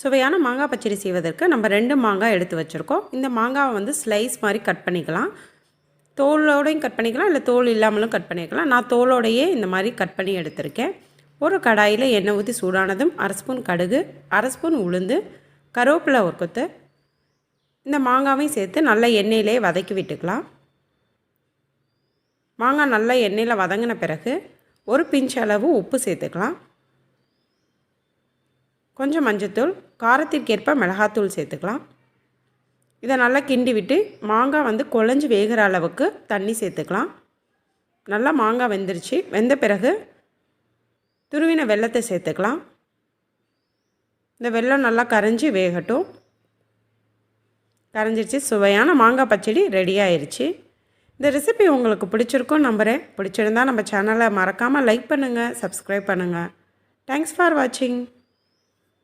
சுவையான மாங்காய் பச்சடி செய்வதற்கு நம்ம ரெண்டு மாங்காய் எடுத்து வச்சுருக்கோம். இந்த மாங்காவை வந்து ஸ்லைஸ் மாதிரி கட் பண்ணிக்கலாம். தோலோடையும் கட் பண்ணிக்கலாம் இல்லை தோல் இல்லாமலும் கட் பண்ணிக்கலாம். நான் தோலோடையே இந்த மாதிரி கட் பண்ணி எடுத்திருக்கேன். ஒரு கடாயில் எண்ணெய் ஊற்றி சூடானதும் அரை ஸ்பூன் கடுகு அரை ஸ்பூன் உளுந்து கருவேப்பிலை ஒரு கொத்து. இந்த மாங்காவையும் சேர்த்து நல்லா எண்ணெயிலே வதக்கி விட்டுக்கலாம். மாங்காய் நல்லா எண்ணெயில் வதங்கின பிறகு ஒரு பிஞ்ச் அளவு உப்பு சேர்த்துக்கலாம். கொஞ்சம் மஞ்சத்தூள் காரத்திற்கேற்ப மிளகாத்தூள் சேர்த்துக்கலாம். இதை நல்லா கிண்டி விட்டு மாங்காய் வந்து குழஞ்சி வேகிற அளவுக்கு தண்ணி சேர்த்துக்கலாம். நல்லா மாங்காய் வெந்துருச்சு. வெந்த பிறகு துருவின வெள்ளத்தை சேர்த்துக்கலாம். இந்த வெல்லம் நல்லா கரைஞ்சி வேகட்டும். கரைஞ்சிருச்சு. சுவையான மாங்காய் பச்சடி ரெடி ஆயிடுச்சு இந்த ரெசிபி உங்களுக்கு பிடிச்சிருக்கும் நம்புகிறேன் பிடிச்சிருந்தா நம்ம சேனலை மறக்காமல் லைக் பண்ணுங்கள் சப்ஸ்கிரைப் பண்ணுங்கள் தேங்க்ஸ் ஃபார் வாட்சிங்